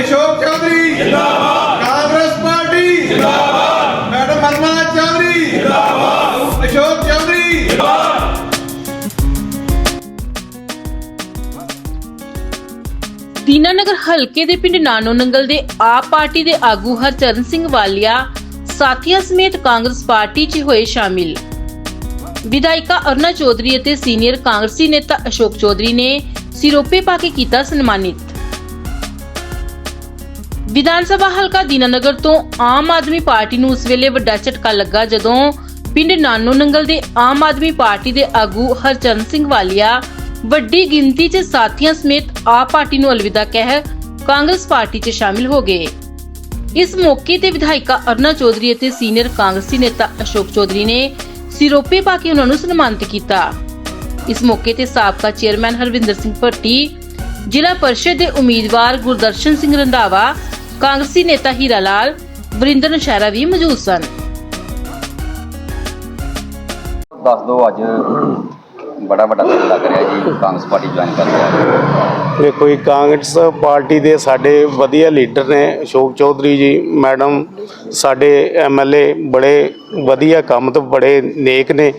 ਅਸ਼ੋਕ ਚੌਧਰੀ। ਜਿੰਦਾਬਾਦ Congress party. ਜਿੰਦਾਬਾਦ madam ਮਰਨਾ ਚੌਧਰੀ। ਜਿੰਦਾਬਾਦ ਅਸ਼ੋਕ ਚੌਧਰੀ। ਜਿੰਦਾਬਾਦ ਦੀਨਾਨਗਰ ਹਲਕੇ ਦੇ ਪਿੰਡ ਨਾਨੋ ਨੰਗਲ ਦੇ ਆਪ ਪਾਰਟੀ ਦੇ ਆਗੂ ਹਰਚਰਨ ਸਿੰਘ ਵਾਲੀਆ ਸਾਥੀਆਂ ਸਮੇਤ ਕਾਂਗਰਸ ਪਾਰਟੀ 'ਚ ਹੋਏ ਸ਼ਾਮਿਲ। ਵਿਧਾਇਕਾ ਅਰਨਾ ਚੌਧਰੀ ਅਤੇ ਸੀਨੀਅਰ ਕਾਂਗਰਸੀ ਨੇਤਾ ਅਸ਼ੋਕ ਚੌਧਰੀ ਨੇ ਸਿਰੋਪੇ ਪਾ ਕੇ ਕੀਤਾ ਸਨਮਾਨਿਤ। ਵਿਧਾਨ ਸਭਾ ਹਲਕਾ ਦੀਨਾਨਗਰ ਤੋਂ ਆਮ ਆਦਮੀ ਪਾਰਟੀ ਨੂੰ ਉਸ ਵੇਲੇ ਵੱਡਾ ਝਟਕਾ ਲੱਗਾ ਜਦੋਂ ਪਿੰਡ ਨਾਨੋ ਨੰਗਲ ਦੇ ਆਮ ਆਦਮੀ ਪਾਰਟੀ ਦੇ ਆਗੂ ਹਰਚਰਨ ਸਿੰਘ ਵਾਲੀਆ ਵੱਡੀ ਗਿਣਤੀ 'ਚ ਸਾਥੀਆਂ ਸਮੇਤ ਆਪ ਪਾਰਟੀ ਨੂੰ ਅਲਵਿਦਾ ਕਹਿ ਕਾਂਗਰਸ ਪਾਰਟੀ 'ਚ ਸ਼ਾਮਿਲ ਹੋ ਗਏ। ਇਸ ਮੌਕੇ ਤੇ ਵਿਧਾਇਕਾ ਅਰੁਣਾ ਚੌਧਰੀ ਅਤੇ ਸੀਨੀਅਰ ਕਾਂਗਰਸੀ ਨੇਤਾ ਅਸ਼ੋਕ ਚੌਧਰੀ ਨੇ ਸਿਰੋਪੇ ਪਾ ਕੇ ਉਹਨਾਂ ਨੂੰ ਸਨਮਾਨਿਤ ਕੀਤਾ। ਇਸ ਮੌਕੇ ਤੇ ਸਾਬਕਾ ਚੇਅਰਮੈਨ ਹਰਵਿੰਦਰ ਸਿੰਘ ਭੱਟੀ, ਜ਼ਿਲ੍ਹਾ ਪਰਿਸ਼ਦ ਦੇ ਉਮੀਦਵਾਰ ਗੁਰਦਰਸ਼ਨ ਸਿੰਘ ਰੰਧਾਵਾ ਕਾਂਗਰਸੀ ਨੇਤਾ ਹੀਰਾ ਲਾਲ ਵਰਿੰਦਰ ਨਸ਼ਹਿਰਾ ਵੀ ਮੌਜੂਦ ਸਨ। ਦੱਸ ਦਿਓ ਅੱਜ ਬੜਾ ਵੱਡਾ ਦਿਨ ਲੱਗ ਰਿਹਾ ਜੀ ਕਾਂਗਰਸ ਪਾਰਟੀ ਜੁਆਇਨ ਕਰ ਲਿਆ ਦੇਖੋ ਜੀ ਕਾਂਗਰਸ ਪਾਰਟੀ ਦੇ ਸਾਡੇ ਵਧੀਆ ਲੀਡਰ ਨੇ ਅਸ਼ੋਕ ਚੌਧਰੀ ਜੀ ਮੈਡਮ ਸਾਡੇ ਐਮਐਲਏ ਬੜੇ ਵਧੀਆ ਕੰਮ ਤੋਂ ਬੜੇ ਨੇਕ ਨੇ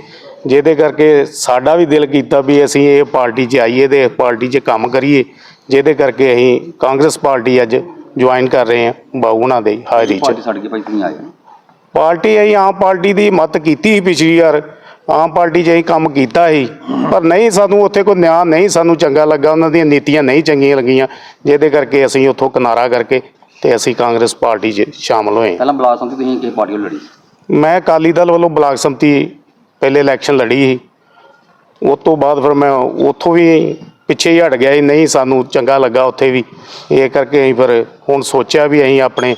ਜਿਹਦੇ ਕਰਕੇ ਸਾਡਾ ਵੀ ਦਿਲ ਕੀਤਾ ਵੀ ਅਸੀਂ ਇਹ ਪਾਰਟੀ 'ਚ ਆਈਏ ਤੇ ਪਾਰਟੀ 'ਚ ਕੰਮ ਕਰੀਏ ਜਿਹਦੇ ਕਰਕੇ ਅਸੀਂ ਕਾਂਗਰਸ ਪਾਰਟੀ ਅੱਜ ਜੁਆਇਨ ਕਰ ਰਹੇ ਹਾਂ ਬਾਊ ਉਹਨਾਂ ਦੇ ਹਾਜ਼ਰੀ 'ਚ। ਪਾਰਟੀ ਛੱਡ ਕੇ ਭਾਈ ਤੁਸੀਂ ਆਏ ਹੋ। ਪਾਰਟੀ ਅਸੀਂ ਆਮ ਪਾਰਟੀ ਦੀ ਮਤ ਕੀਤੀ ਸੀ ਪਿਛਲੀ ਵਾਰ। ਆਮ ਪਾਰਟੀ 'ਚ ਅਸੀਂ ਕੰਮ ਕੀਤਾ ਸੀ ਪਰ ਨਹੀਂ ਸਾਨੂੰ ਉੱਥੇ ਕੋਈ ਨਿਆਂ ਨਹੀਂ ਸਾਨੂੰ ਚੰਗਾ ਲੱਗਾ ਉਹਨਾਂ ਦੀਆਂ ਨੀਤੀਆਂ ਨਹੀਂ ਚੰਗੀਆਂ ਲੱਗੀਆਂ। ਜਿਹਦੇ ਕਰਕੇ ਅਸੀਂ ਉੱਥੋਂ ਕਿਨਾਰਾ ਕਰਕੇ ਤੇ ਅਸੀਂ ਕਾਂਗਰਸ ਪਾਰਟੀ 'ਚ ਸ਼ਾਮਲ ਹੋਏ ਪਹਿਲਾਂ ਬਲਾਕ ਸੰਮਤੀ ਤੁਸੀਂ ਕਿਸ ਪਾਰਟੀ ਵੱਲ ਲੜੀ? ਮੈਂ ਅਕਾਲੀ ਦਲ ਵੱਲੋਂ ਬਲਾਕ ਸੰਮਤੀ ਪਹਿਲੇ ਇਲੈਕਸ਼ਨ ਲੜੀ ਸੀ। ਉਸ ਤੋਂ ਬਾਅਦ ਫਿਰ ਮੈਂ ਉੱਥੋਂ ਵੀ ਪਿੱਛੇ ਹੀ ਹਟ ਗਿਆ ਸੀ ਨਹੀਂ ਸਾਨੂੰ ਚੰਗਾ ਲੱਗਾ ਉੱਥੇ ਵੀ। ਇਹ ਕਰਕੇ ਅਸੀਂ ਫਿਰ ਹੁਣ ਸੋਚਿਆ ਵੀ ਅਸੀਂ ਆਪਣੇ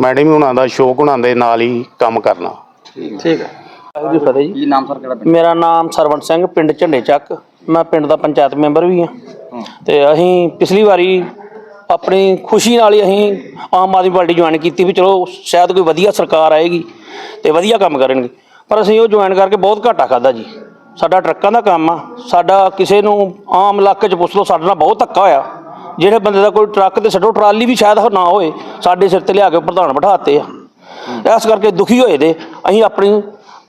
ਮੈਡਮ ਹੁਣਾਂ ਦਾ ਸ਼ੌਕ ਹੁਣਾਂ ਦੇ ਨਾਲ ਹੀ ਕੰਮ ਕਰਨਾ। ਠੀਕ ਹੈ ਜੀ ਫਤਿਹ ਜੀ। ਕੀ ਨਾਮ ਸਰ ਕਿਹੜਾ ਪਿੰਡ? ਮੇਰਾ ਨਾਮ ਸਰਵਣ ਸਿੰਘ ਪਿੰਡ ਝੰਡੇ ਚੱਕ। ਮੈਂ ਪਿੰਡ ਦਾ ਪੰਚਾਇਤ ਮੈਂਬਰ ਵੀ ਹਾਂ। ਤੇ ਅਸੀਂ ਪਿਛਲੀ ਵਾਰੀ ਆਪਣੀ ਖੁਸ਼ੀ ਨਾਲ ਹੀ ਅਸੀਂ ਆਮ ਆਦਮੀ ਪਾਰਟੀ ਜੁਆਇਨ ਕੀਤੀ ਵੀ ਚਲੋ ਸ਼ਾਇਦ ਕੋਈ ਵਧੀਆ ਸਰਕਾਰ ਆਏਗੀ ਤੇ ਵਧੀਆ ਕੰਮ ਕਰਨਗੇ। ਪਰ ਅਸੀਂ ਉਹ ਜੁਆਇਨ ਕਰਕੇ ਬਹੁਤ ਘਾਟਾ ਖਾਦਾ ਜੀ। ਸਾਡਾ ਟਰੱਕਾਂ ਦਾ ਕੰਮ ਆ। ਸਾਡਾ ਕਿਸੇ ਨੂੰ ਆਮ ਇਲਾਕੇ 'ਚ ਪੁੱਛ ਲਓ ਸਾਡੇ ਨਾਲ ਬਹੁਤ ਧੱਕਾ ਹੋਇਆ। ਜਿਹੜੇ ਬੰਦੇ ਦਾ ਕੋਈ ਟਰੱਕ ਤੇ ਛੱਡੋ ਟਰਾਲੀ ਵੀ ਸ਼ਾਇਦ ਨਾ ਹੋਏ ਸਾਡੇ ਸਿਰ ਤੇ ਲਿਆ ਕੇ ਪ੍ਰਧਾਨ ਬਿਠਾਤੇ ਆ। ਇਸ ਕਰਕੇ ਦੁਖੀ ਹੋਏ ਦੇ। ਅਸੀਂ ਆਪਣੀ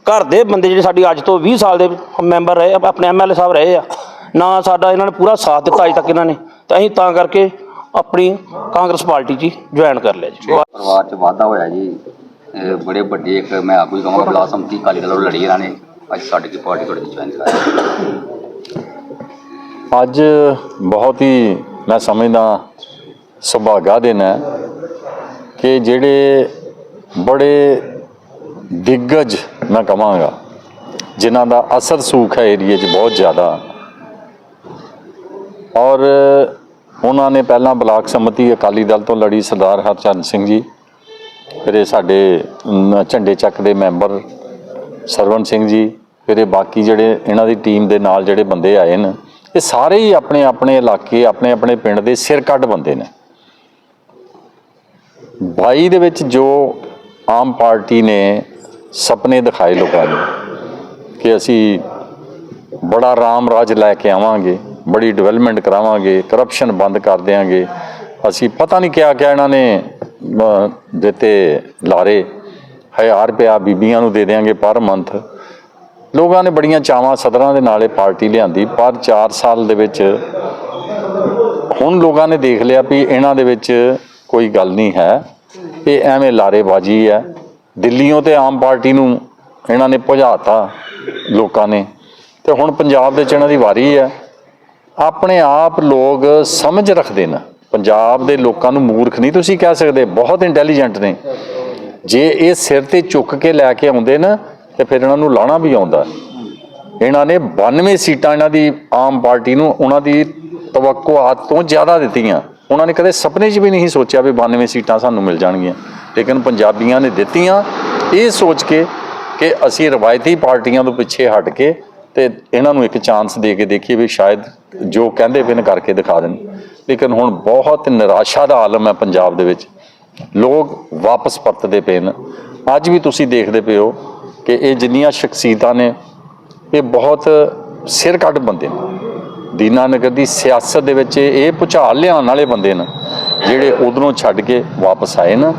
ਘਰ ਦੇ ਬੰਦੇ ਜਿਹੜੇ ਸਾਡੀ ਅੱਜ ਤੋਂ 20 ਸਾਲ ਦੇ ਮੈਂਬਰ ਰਹੇ ਆ, ਆਪਣੇ ਐਮਐਲਏ ਸਾਹਿਬ ਰਹੇ ਆ ਨਾ ਸਾਡਾ ਇਹਨਾਂ ਨੇ ਪੂਰਾ ਸਾਥ ਦਿੱਤਾ ਅਜੇ ਤੱਕ ਇਹਨਾਂ ਨੇ। ਤਾਂ ਅਸੀਂ ਤਾਂ ਕਰਕੇ ਆਪਣੀ ਕਾਂਗਰਸ ਪਾਰਟੀ 'ਚ ਜੁਆਇਨ ਕਰ ਲਿਆ ਜੀ। ਪਰਿਵਾਰ 'ਚ ਵਾਧਾ ਹੋਇਆ ਜੀ। ਬੜੇ ਵੱਡੇ ਇੱਕ ਮੈਂ ਆਗੂ ਹੀ ਕਹਾਂਗਾ ਬਲਾਕ ਸੰਮਤੀ ਅਕਾਲੀ ਦਲ ਲੜੀ ਇਹਨਾਂ ਨੇ। ਅੱਜ ਸਾਡੀ ਕੀ ਪਾਰਟੀ ਤੁਹਾਡੀ ਜੁਆਇਨ ਕਰ ਅੱਜ ਬਹੁਤ ਹੀ ਮੈਂ ਸਮਝਦਾ ਸੁਭਾਗਾ ਦਿਨ ਹੈ ਕਿ ਜਿਹੜੇ ਬੜੇ ਦਿੱਗਜ ਮੈਂ ਕਹਾਂਗਾ ਜਿਨ੍ਹਾਂ ਦਾ ਅਸਰ ਸੂਖ ਹੈ ਏਰੀਏ 'ਚ ਬਹੁਤ ਜ਼ਿਆਦਾ। ਔਰ ਉਹਨਾਂ ਨੇ ਪਹਿਲਾਂ ਬਲਾਕ ਸੰਮਤੀ ਅਕਾਲੀ ਦਲ ਤੋਂ ਲੜੀ ਸਰਦਾਰ ਹਰਚਰਨ ਸਿੰਘ ਜੀ ਫਿਰ ਸਾਡੇ ਝੰਡੇ ਚੱਕ ਦੇ ਮੈਂਬਰ ਸਰਵਨ ਸਿੰਘ ਜੀ, ਫਿਰ ਇਹ ਬਾਕੀ ਜਿਹੜੇ ਇਹਨਾਂ ਦੀ ਟੀਮ ਦੇ ਨਾਲ ਜਿਹੜੇ ਬੰਦੇ ਆਏ ਨੇ, ਇਹ ਸਾਰੇ ਹੀ ਆਪਣੇ ਆਪਣੇ ਇਲਾਕੇ, ਆਪਣੇ ਆਪਣੇ ਪਿੰਡ ਦੇ ਸਿਰ ਕੱਢ ਬੰਦੇ ਨੇ। 22 ਦੇ ਵਿੱਚ ਜੋ ਆਮ ਪਾਰਟੀ ਨੇ ਸੁਪਨੇ ਦਿਖਾਏ ਲੋਕਾਂ ਨੂੰ ਕਿ ਅਸੀਂ ਬੜਾ ਰਾਮ ਰਾਜ ਲੈ ਕੇ ਆਵਾਂਗੇ, ਬੜੀ ਡਿਵੈਲਪਮੈਂਟ ਕਰਾਵਾਂਗੇ ਕਰਪਸ਼ਨ ਬੰਦ ਕਰ ਦੇਵਾਂਗੇ ਅਸੀਂ ਪਤਾ ਨਹੀਂ ਕਿਆ ਕਿਆ ਇਹਨਾਂ ਨੇ ਦਿੱਤੇ ਲਾਰੇ। ਹਜ਼ਾਰ ਰੁਪਇਆ ਬੀਬੀਆਂ ਨੂੰ ਦੇ ਦੇਵਾਂਗੇ ਪਰ ਮੰਥ। ਲੋਕਾਂ ਨੇ ਬੜੀਆਂ ਚਾਵਾਂ ਸਦਰਾਂ ਦੇ ਨਾਲੇ ਪਾਰਟੀ ਲਿਆਂਦੀ, ਪਰ 4 ਸਾਲ ਦੇ ਵਿੱਚ ਹੁਣ ਲੋਕਾਂ ਨੇ ਦੇਖ ਲਿਆ ਵੀ ਇਹਨਾਂ ਦੇ ਵਿੱਚ ਕੋਈ ਗੱਲ ਨਹੀਂ ਹੈ। ਇਹ ਐਵੇਂ ਲਾਰੇਬਾਜ਼ੀ ਹੈ। ਦਿੱਲੀੋਂ ਤੇ ਆਮ ਪਾਰਟੀ ਨੂੰ ਇਹਨਾਂ ਨੇ ਭਜਾਤਾ ਲੋਕਾਂ ਨੇ। ਤੇ ਹੁਣ ਪੰਜਾਬ ਦੇ ਚ ਇਹਨਾਂ ਦੀ ਵਾਰੀ ਹੈ। ਆਪਣੇ ਆਪ ਲੋਕ ਸਮਝ ਰੱਖਦੇ ਨੇ। ਪੰਜਾਬ ਦੇ ਲੋਕਾਂ ਨੂੰ ਮੂਰਖ ਨਹੀਂ ਤੁਸੀਂ ਕਹਿ ਸਕਦੇ, ਬਹੁਤ ਇੰਟੈਲੀਜੈਂਟ ਨੇ। ਜੇ ਇਹ ਸਿਰ ਤੇ ਚੁੱਕ ਕੇ ਲੈ ਕੇ ਆਉਂਦੇ ਨਾ, ਤੇ ਫਿਰ ਇਹਨਾਂ ਨੂੰ ਲਾਣਾ ਵੀ ਆਉਂਦਾ। ਇਹਨਾਂ ਨੇ 92 ਸੀਟਾਂ ਇਹਨਾਂ ਦੀ ਆਮ ਪਾਰਟੀ ਨੂੰ ਉਹਨਾਂ ਦੀ ਤਵੱਕੁਆਤ ਤੋਂ ਜ਼ਿਆਦਾ ਦਿੱਤੀਆਂ। ਉਹਨਾਂ ਨੇ ਕਦੇ ਸੁਪਨੇ 'ਚ ਵੀ ਨਹੀਂ ਸੋਚਿਆ ਵੀ 92 ਸੀਟਾਂ ਸਾਨੂੰ ਮਿਲ ਜਾਣਗੀਆਂ। ਲੇਕਿਨ ਪੰਜਾਬੀਆਂ ਨੇ ਦਿੱਤੀਆਂ। ਇਹ ਸੋਚ ਕੇ ਕਿ ਅਸੀਂ ਰਵਾਇਤੀ ਪਾਰਟੀਆਂ ਤੋਂ ਪਿੱਛੇ ਹਟ ਕੇ ਤੇ ਇਹਨਾਂ ਨੂੰ ਇੱਕ ਚਾਂਸ ਦੇ ਕੇ ਦੇਖੀਏ ਵੀ ਸ਼ਾਇਦ ਜੋ ਕਹਿੰਦੇ ਪਿੰਨ ਕਰਕੇ ਦਿਖਾ ਦੇਣ। ਲੇਕਿਨ ਹੁਣ ਬਹੁਤ ਨਿਰਾਸ਼ਾ ਦਾ ਆਲਮ ਹੈ ਪੰਜਾਬ ਦੇ ਵਿੱਚ। ਲੋਕ ਵਾਪਸ ਪਰਤਦੇ ਪਏ ਨੇ। ਅੱਜ ਵੀ ਤੁਸੀਂ ਦੇਖਦੇ ਪਏ ਹੋ ਕਿ ਇਹ ਜਿੰਨੀਆਂ ਸ਼ਖਸੀਅਤਾਂ ਨੇ, ਇਹ ਬਹੁਤ ਸਿਰ ਕੱਢ ਬੰਦੇ ਨੇ। ਦੀਨਾਨਗਰ ਦੀ ਸਿਆਸਤ ਦੇ ਵਿੱਚ ਇਹ ਭੁਚਾਲ ਲਿਆਉਣ ਵਾਲੇ ਬੰਦੇ ਨੇ, ਜਿਹੜੇ ਉਧਰੋਂ ਛੱਡ ਕੇ ਵਾਪਸ ਆਏ ਨੇ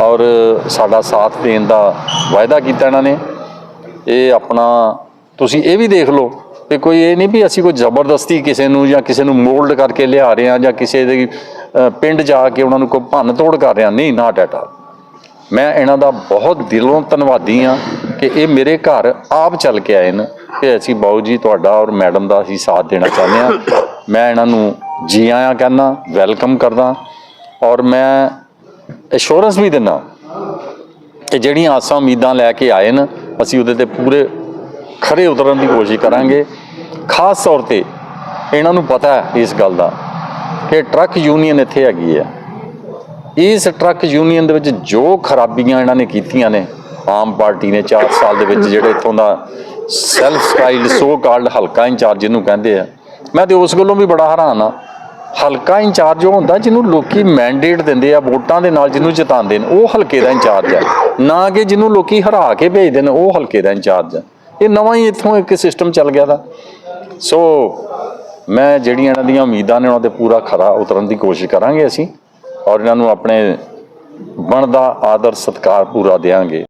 ਔਰ ਸਾਡਾ ਸਾਥ ਦੇਣ ਦਾ ਵਾਅਦਾ ਕੀਤਾ ਇਹਨਾਂ ਨੇ। ਇਹ ਆਪਣਾ, ਤੁਸੀਂ ਇਹ ਵੀ ਦੇਖ ਲਓ ਕਿ ਕੋਈ ਇਹ ਨਹੀਂ ਵੀ ਅਸੀਂ ਕੋਈ ਜ਼ਬਰਦਸਤੀ ਕਿਸੇ ਨੂੰ ਜਾਂ ਕਿਸੇ ਨੂੰ ਮੋਲਡ ਕਰਕੇ ਲਿਆ ਰਹੇ ਹਾਂ ਜਾਂ ਕਿਸੇ ਦੇ ਪਿੰਡ ਜਾ ਕੇ ਉਹਨਾਂ ਨੂੰ ਕੋਈ ਭੰਨ ਤੋੜ ਕਰ ਰਿਹਾ, ਨਹੀਂ ਨਾ ਡਾਟਾ ਮੈਂ ਇਹਨਾਂ ਦਾ ਬਹੁਤ ਦਿਲੋਂ ਧੰਨਵਾਦੀ ਹਾਂ ਕਿ ਇਹ ਮੇਰੇ ਘਰ ਆਪ ਚੱਲ ਕੇ ਆਏ ਨੇ ਕਿ ਅਸੀਂ ਬਾਊ ਜੀ ਤੁਹਾਡਾ ਔਰ ਮੈਡਮ ਦਾ ਅਸੀਂ ਸਾਥ ਦੇਣਾ ਚਾਹੁੰਦੇ ਹਾਂ। ਮੈਂ ਇਹਨਾਂ ਨੂੰ ਜੀ ਆਇਆਂ ਕਹਿੰਦਾ, ਵੈਲਕਮ ਕਰਦਾ ਔਰ ਮੈਂ ਅਸ਼ੋਰੈਂਸ ਵੀ ਦਿੰਦਾ ਕਿ ਜਿਹੜੀਆਂ ਆਸਾਂ ਉਮੀਦਾਂ ਲੈ ਕੇ ਆਏ ਨੇ, ਅਸੀਂ ਉਹਦੇ ਤੇ ਪੂਰੇ ਖਰੇ ਉਤਰਨ ਦੀ ਕੋਸ਼ਿਸ਼ ਕਰਾਂਗੇ। ਖਾਸ ਤੌਰ ਤੇ ਇਹਨਾਂ ਨੂੰ ਪਤਾ ਹੈ ਇਸ ਗੱਲ ਦਾ ਕਿ ਟਰੱਕ ਯੂਨੀਅਨ ਇੱਥੇ ਹੈਗੀ ਹੈ ਇਸ ਟਰੱਕ ਯੂਨੀਅਨ ਦੇ ਵਿੱਚ ਜੋ ਖਰਾਬੀਆਂ ਇਹਨਾਂ ਨੇ ਕੀਤੀਆਂ ਨੇ, ਆਮ ਪਾਰਟੀ ਨੇ 4 ਸਾਲ ਦੇ ਵਿੱਚ ਜਿਹੜੇ ਇਥੋਂ ਦਾ ਸੈਲਫ ਸਟਾਈਲਡ ਸੋ ਕਾਲਡ ਹਲਕਾ ਇੰਚਾਰਜ ਜਿਹਨੂੰ ਕਹਿੰਦੇ ਆ। ਮੈਂ ਤੇ ਉਸ ਗੱਲੋਂ ਵੀ ਬੜਾ ਹੈਰਾਨ ਆ। ਹਲਕਾ ਇੰਚਾਰਜ ਉਹ ਹੁੰਦਾ ਜਿਹਨੂੰ ਲੋਕੀ ਮੈਂਡੇਟ ਦਿੰਦੇ ਆ, ਵੋਟਾਂ ਦੇ ਨਾਲ ਜਿਹਨੂੰ ਜਿਤਾਉਂਦੇ ਨੇ, ਉਹ ਹਲਕੇ ਦਾ ਇੰਚਾਰਜ ਆ। ਨਾ ਕਿ ਜਿਹਨੂੰ ਲੋਕੀ ਹਰਾ ਕੇ ਭੇਜਦੇ ਨੇ, ਉਹ ਹਲਕੇ ਦਾ ਇੰਚਾਰਜ ਆ। ਇਹ ਨਵਾਂ ਹੀ ਇੱਥੋਂ ਇੱਕ ਸਿਸਟਮ ਚੱਲ ਗਿਆ ਦਾ। ਸੋ ਮੈਂ ਜਿਹੜੀਆਂ ਇਹਨਾਂ ਦੀਆਂ ਉਮੀਦਾਂ ਨੇ ਉਹਨਾਂ ਤੇ ਪੂਰਾ ਖਰਾ ਉਤਰਨ ਦੀ ਕੋਸ਼ਿਸ਼ ਕਰਾਂਗੇ ਅਸੀਂ ਔਰ ਇਹਨਾਂ ਨੂੰ ਆਪਣੇ ਬਣਦਾ ਆਦਰ ਸਤਕਾਰ ਪੂਰਾ ਦੇਵਾਂਗੇ